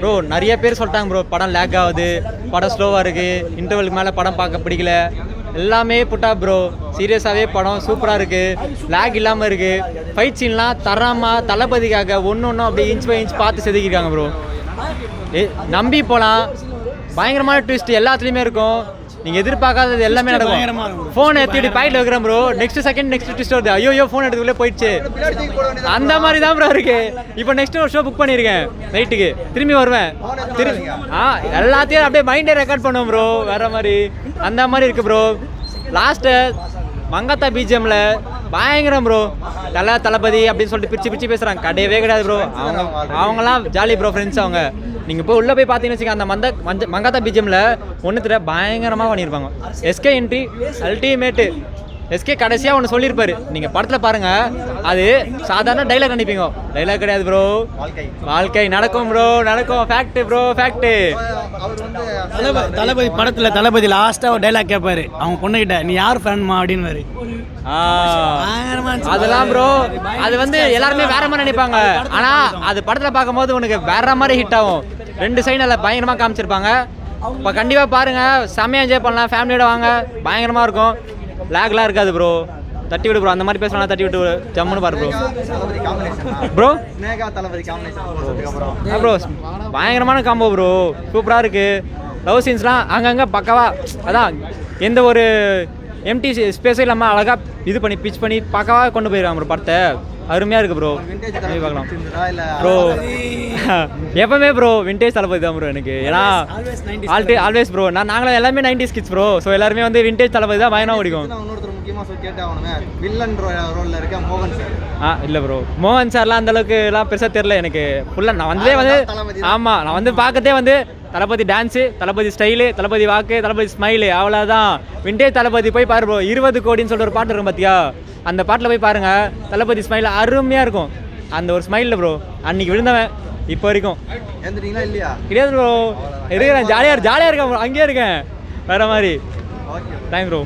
Bro நிறைய பேர் சொல்லிட்டாங்க ப்ரோ படம் லேக் ஆகுது படம் ஸ்லோவாக இருக்குது இன்டர்வலுக்கு மேலே படம் பார்க்க பிடிக்கல. எல்லாமே புட்டா ப்ரோ சீரியஸாகவே படம் சூப்பராக இருக்குது லேக் இல்லாமல் இருக்குது ஃபைட் சீன்லாம் தரமாக தளபதிக்காக ஒன்று ஒன்றும் அப்படியே இன்ச் பை இன்ச் பார்த்து செதுக்கிருக்காங்க ப்ரோ நம்பி போகலாம் பயங்கரமான ட்விஸ்ட் எல்லாத்துலேயுமே இருக்கும். நீங்கள் எதிர்பார்க்காதது எல்லாமே நடக்கும். ஃபோன் எடுத்துட்டு பாக்கெட்டில் வைக்கிறேன் bro next second next twist வருது. ஐயோ ஐயோ ஃபோன் எடுத்துக்குள்ளே போயிடுச்சு. அந்த மாதிரி தான் ப்ரோ இருக்கு. இப்போ நெக்ஸ்ட் ஒரு ஷோ புக் பண்ணியிருக்கேன் நைட்டுக்கு திரும்பி வருவேன். திரும்பி ஆ எல்லாத்தையும் அப்படியே மைண்டே ரெக்கார்ட் பண்ணுவோம் ப்ரோ வேற மாதிரி. அந்த மாதிரி இருக்கு ப்ரோ லாஸ்ட்டு மங்காத்தா பிஜிஎம்ல பயங்கரம் ப்ரோ தலை தளபதி அப்படின்னு சொல்லிட்டு பிரிச்சு பிரிச்சு பேசுறாங்க. கிடையவே கிடையாது ப்ரோ அவங்க அவங்கலாம் ஜாலி ப்ரோ ஃப்ரெண்ட்ஸ் அவங்க. நீங்கள் போய் உள்ளே போய் பார்த்தீங்கன்னு வச்சுக்கோங்க அந்த மந்த மஞ்ச மங்காத்தா பிஜிஎம்ல ஒன்று தெரிய பயங்கரமாக பண்ணியிருப்பாங்க எஸ்கே என்ட்ரி அல்டிமேட்டு எஸ்கே கடைசியாக ஒன்று சொல்லியிருப்பாரு. நீங்கள் படத்தில் பாருங்க. அது சாதாரண டைலாக் அனுப்பிங்க. டைலாக் கிடையாது ப்ரோ வாழ்க்கை. நடக்கும் ப்ரோ நடக்கும். Fact bro fact Thalapathy Thalapathy படத்தில் தளபதி லாஸ்ட்டாக ஒரு டைலாக் கேட்பாரு அவங்க பொண்ணுகிட்ட நீ யார் ஃபேன்மா இருந்துச்சு. அதெல்லாம் ப்ரோ அது வந்து எல்லாருமே வேற மாதிரி நினைப்பாங்க. ஆனா அது படத்துல பார்க்கும்போது உனக்கு வேற மாதிரி ஹிட் ஆகும். ரெண்டு சைடு நல்லா பயங்கரமா காமிச்சிருப்பாங்க. இப்போ கண்டிப்பா பாருங்க. செம்மையா என்ஜாய் பண்ணலாம். ஃபேமிலியோட வாங்க. பயங்கரமா இருக்கும். லேக்லாம் இருக்காது ப்ரோ தட்டி விடு ப்ரோ அந்த மாதிரி பேசலாம் தட்டி விட்டு ஜம்முன்னு பாரு bro bro Thalapathy combination bro பயங்கரமான காம்போ ப்ரோ சூப்பராக இருக்கு. லவ் சீன்ஸ்லாம் அங்கங்கே பக்கவா அதான் எந்த ஒரு எம்டி ஸ்பேஸும் இல்லாமல் அழகாக இது பண்ணி பிச் பண்ணி பக்கவா கொண்டு போயிருக்காங்க ப்ரோ படத்தை. அருமையாக இருக்கு ப்ரோ பார்க்கலாம். ப்ரோ எப்பவுமே ப்ரோ விண்டேஜ் தளபதி தான் ப்ரோ எனக்கு. ஏன்னா Always 90s ஆல்டே ஆல்வேஸ் ப்ரோ நான் நாங்களும் எல்லாமே நைன்டிஸ் கிட்ஸ் ப்ரோ ஸோ எல்லாருமே வந்து விண்டேஜ் தளபதி தான் பயங்கரமாக பிடிக்கும். நான் இன்னொருத்தர் முக்கியமா சொல்லி கேட்டே ஆகணுமே. வில்லன் ரோல்ல இருக்க மோகன் சார் ஆ இல்லை ப்ரோ மோகன் சார்லாம் அந்த அளவுக்கு எல்லாம் பெருசாக தெரில எனக்கு. ஃபுல்லாக நான் வந்தே வந்து. ஆமாம் நான் வந்து பார்க்கதே வந்து தளபதி டான்ஸு தளபதி ஸ்டைலு தளபதி வாக்கு தளபதி ஸ்மைலு அவ்வளோதான் விண்டேஜ் தளபதி போய் பாரு ப்ரோ இருபது கோடின்னு சொல்லிட்டு ஒரு பாட்டு இருக்கும் பார்த்தியா அந்த பாட்டில் போய் பாருங்க. தளபதி ஸ்மைல் அருமையாக இருக்கும். அந்த ஒரு ஸ்மைலில் ப்ரோ அன்னைக்கு விழுந்தவன் இப்போ வரைக்கும். இல்லையா? கிடையாது ப்ரோ இருக்கிறேன். ஜாலியாக ஜாலியாக இருக்கேன் bro. அங்கேயே இருக்கேன். வேற மாதிரி. Thank bro